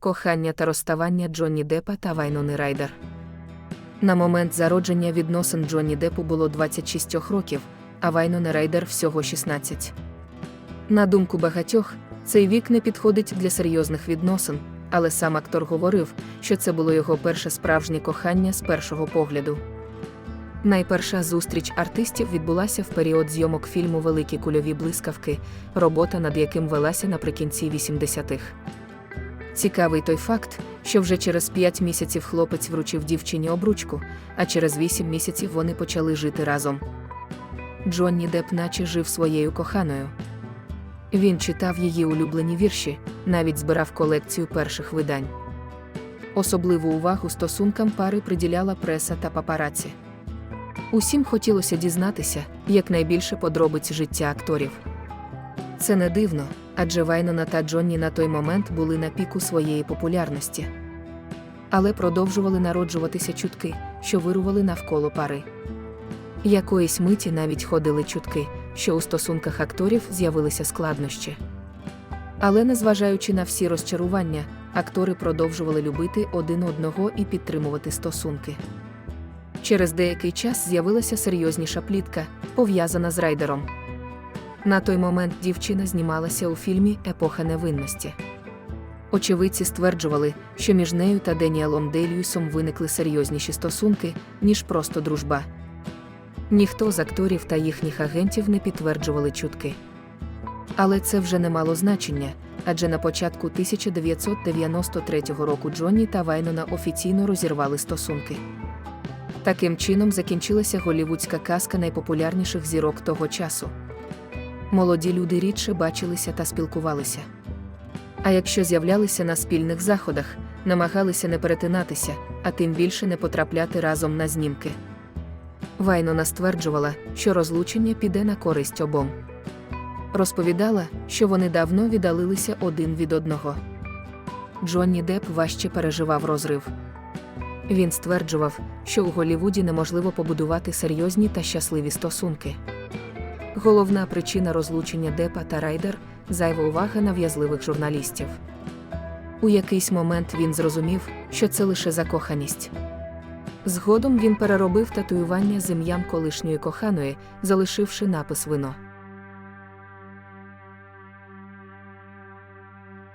Кохання та розставання Джонні Деппа та Вайнони Райдер. На момент зародження відносин Джонні Деппу було 26 років, а Вайнони Райдер всього 16. На думку багатьох, цей вік не підходить для серйозних відносин, але сам актор говорив, що це було його перше справжнє кохання з першого погляду. Найперша зустріч артистів відбулася в період зйомок фільму Великі кульові блискавки, робота над яким велася наприкінці 80-х. Цікавий той факт, що вже через 5 місяців хлопець вручив дівчині обручку, а через 8 місяців вони почали жити разом. Джонні Деп наче жив своєю коханою. Він читав її улюблені вірші, навіть збирав колекцію перших видань. Особливу увагу стосункам пари приділяла преса та папараці. Усім хотілося дізнатися якнайбільше подробиць життя акторів. Це не дивно, адже Вайнона та Джонні на той момент були на піку своєї популярності. Але продовжували народжуватися чутки, що вирували навколо пари. Якоїсь миті навіть ходили чутки, що у стосунках акторів з'явилися складнощі. Але незважаючи на всі розчарування, актори продовжували любити один одного і підтримувати стосунки. Через деякий час з'явилася серйозніша плітка, пов'язана з райдером. На той момент дівчина знімалася у фільмі Епоха невинності. Очевидці стверджували, що між нею та Деніелом Дейльюсом виникли серйозніші стосунки, ніж просто дружба. Ніхто з акторів та їхніх агентів не підтверджували чутки. Але це вже не мало значення, адже на початку 1993 року Джонні та Вайнона офіційно розірвали стосунки. Таким чином закінчилася голівудська казка найпопулярніших зірок того часу. Молоді люди рідше бачилися та спілкувалися. А якщо з'являлися на спільних заходах, намагалися не перетинатися, а тим більше не потрапляти разом на знімки. Вайнона стверджувала, що розлучення піде на користь обом. Розповідала, що вони давно віддалилися один від одного. Джонні Деп важче переживав розрив. Він стверджував, що у Голлівуді неможливо побудувати серйозні та щасливі стосунки. Головна причина розлучення Депа та Райдер зайва увага нав'язливих журналістів. У якийсь момент він зрозумів, що це лише закоханість. Згодом він переробив татуювання з ім'ям колишньої коханої, залишивши напис вино.